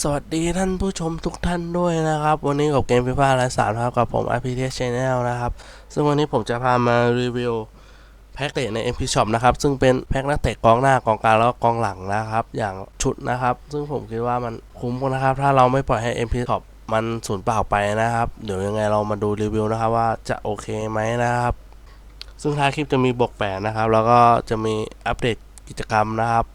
สวัสดีท่านผู้ชมทุกท่านด้วยนะครับ วันนี้กับเกมฟีฟ่าไรสารครับกับผม RPT Channel นะครับ ซึ่งวันนี้ผมจะพามารีวิวแพ็กเกจใน MP Shop นะครับ ซึ่งเป็นแพ็กนักเตะกองหน้ากองกลางแล้วก็กองหลังนะครับ อย่างชุดนะครับ ซึ่งผมคิดว่ามันคุ้มนะครับ ถ้าเราไม่ปล่อยให้ MP Shop มันสูญเปล่าไปนะครับ เดี๋ยวยังไงเรามาดูรีวิวนะครับว่าจะโอเคไหมนะครับ ซึ่งท้ายคลิปจะมีบวกแปดนะครับ แล้วก็จะมีอัปเดตกิจกรรมนะครับ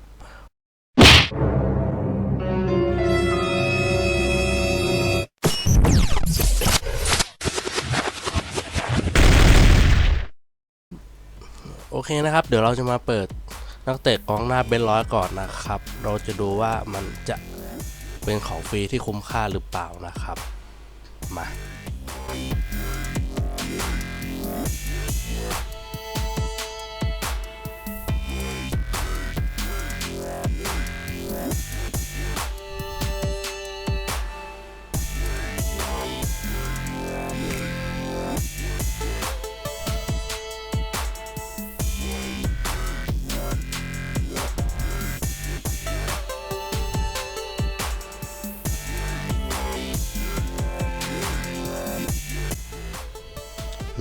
เคนะครับ เดี๋ยวเราจะมาเปิดนักเตะกองหน้าเบนร้อยก่อนนะครับ เราจะดูว่ามันจะเป็นของฟรีที่คุ้มค่าหรือเปล่านะครับ มา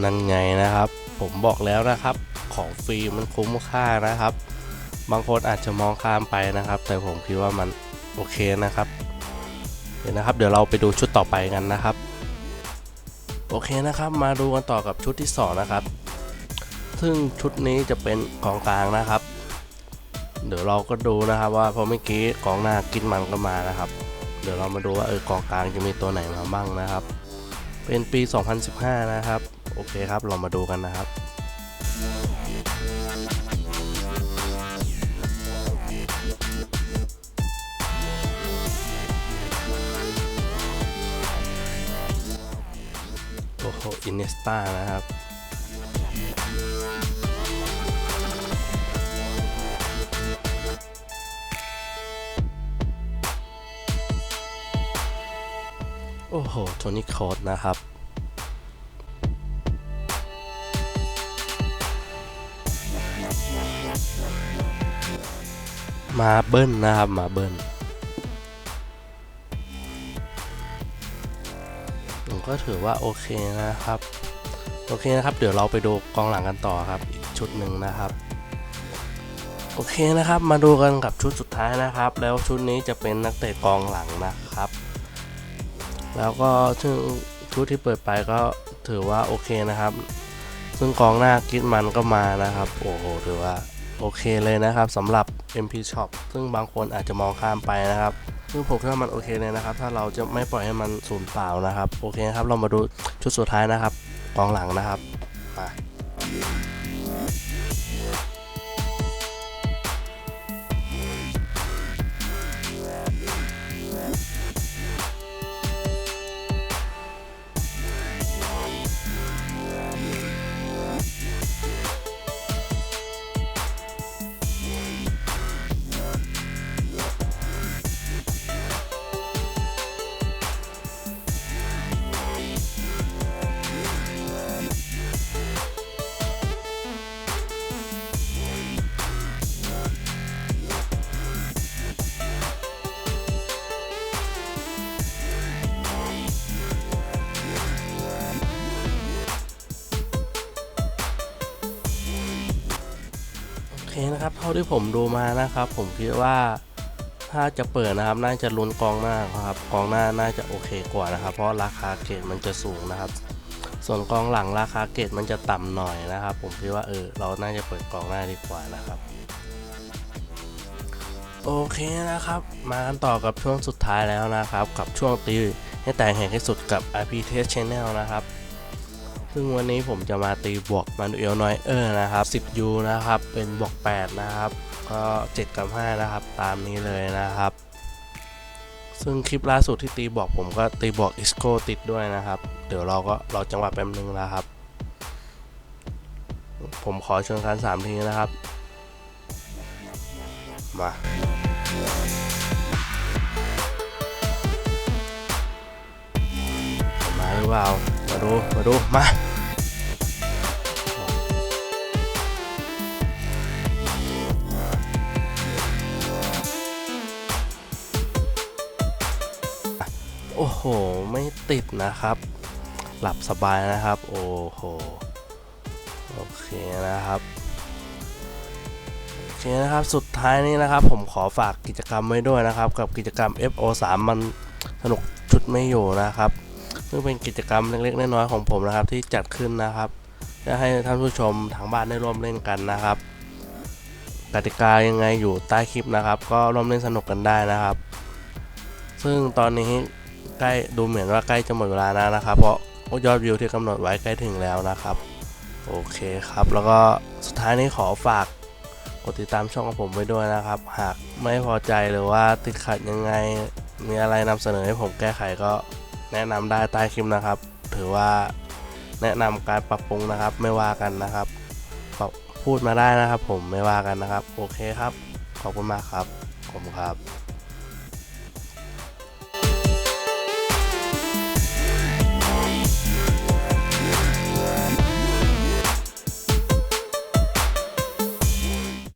นั่นไงนะครับ ผมบอกแล้วนะครับ ของฟรีมันคุ้มค่านะครับ บางคนอาจจะมองข้ามไปนะครับ แต่ผมคิดว่ามันโอเคนะครับ เดี๋ยวนะครับ เดี๋ยวเราไปดูชุดต่อไปกันนะครับ โอเคนะครับ มาดูกันต่อกับชุดที่สองนะครับ ซึ่งชุดนี้จะเป็นกองกลางนะครับ เดี๋ยวเราก็ดูนะครับว่าพราะเมื่อกี้กองหน้ากินมันก็มานะครับ เดี๋ยวเรามาดูว่าเออกองกลางจะมีตัวไหนมาบ้างนะครับ เป็นปี 2015 นะครับ โอเคครับ เรามาดูกันนะครับโอ้โหอินเนสตานะครับโอ้โหโทนี่โคดนะครับ มาเบิ้ลนะครับมาเบิ้ลผมก็ถือว่าโอเคนะครับ โอเคนะครับ เดี๋ยวเราไปดูกองหลังกันต่อครับ อีกชุดหนึ่งนะครับ โอเคนะครับ มาดูกันกับชุดสุดท้ายนะครับ แล้วชุดนี้จะเป็นนักเตะกองหลังนะครับ แล้วก็ซึ่งชุดที่เปิดไปก็ถือว่าโอเคนะครับ ซึ่งกองหน้ากิดมันก็มานะครับ โอ้โหถือว่า โอเคเลยนะครับสำหรับ MP Shop ซึ่งบางคนอาจจะมองข้ามไปนะครับซึ่งผมคิดว่ามันโอเคเลยนะครับ ถ้าเราจะไม่ปล่อยให้มันสูญเปล่านะครับ โอเคครับ เรามาดูชุดสุดท้ายนะครับกองหลังนะครับมา นะครับเท่าที่ผมดูมานะครับ ผมคิดว่าถ้าจะเปิดนะครับน่าจะลุ้นกองหน้าครับกองหน้าน่าจะโอเคกว่านะครับ เพราะราคาเกรดมันจะสูงนะครับ ส่วนกองหลังราคาเกรดมันจะต่ำหน่อยนะครับ ผมคิดว่าเออเราน่าจะเปิดกองหน้าดีกว่านะครับโอเคนะครับ มากันต่อกับช่วงสุดท้ายแล้วนะครับ กับช่วงตีให้แตกแห่งที่สุดกับ IP Test Channel นะครับ ซึ่งวันนี้ผมจะมาตีบวกมาดูเอลนอยเออร์นะครับ 10U นะครับ เป็นบวก 8 นะครับ ก็7กับ5นะครับ ตามนี้เลยนะครับ ซึ่งคลิปล่าสุดที่ตีบวกผมก็ตีบวกอิสโกติดด้วยนะครับ เดี๋ยวเราก็รอจังหวะแป๊บนึงนะครับ ผมขอชิญคัน3ทีนะครับ มามาหรือเปล่า มาดู มาดู มาโอ้โห ไม่ติดนะครับ หลับสบายนะครับ โอ้โห โอเคนะครับ โอเคนะครับ สุดท้ายนี้นะครับ ผมขอฝากกิจกรรมไว้ด้วยนะครับ กับกิจกรรม FO3 มันสนุกชุดไม่อยู่นะครับ ซึ่งเป็นกิจกรรมเล็กๆน้อยๆของผมนะครับที่จัดขึ้นนะครับจะให้ท่านผู้ชมทางบ้านได้ร่วมเล่นกันนะครับกติกายังไงอยู่ใต้คลิปนะครับ ก็ร่วมเล่นสนุกกันได้นะครับ ซึ่งตอนนี้ใกล้ดูเหมือนว่าใกล้จะหมดเวลาแล้วนะครับ เพราะยอดวิวที่กำหนดไว้ใกล้ถึงแล้วนะครับ โอเคครับ แล้วก็สุดท้ายนี้ขอฝากกดติดตามช่องของผมไว้ด้วยนะครับ หากไม่พอใจหรือว่าติดขัดยังไงมีอะไรนำเสนอให้ผมแก้ไขก็ แนะนำได้ใต้คลิปนะครับ ถือว่าแนะนำการปรับปรุงนะครับไม่ว่ากันนะครับพูดมาได้นะครับ ผมไม่ว่ากันนะครับ โอเคครับ ขอบคุณมากครับ ขอบคุณครับ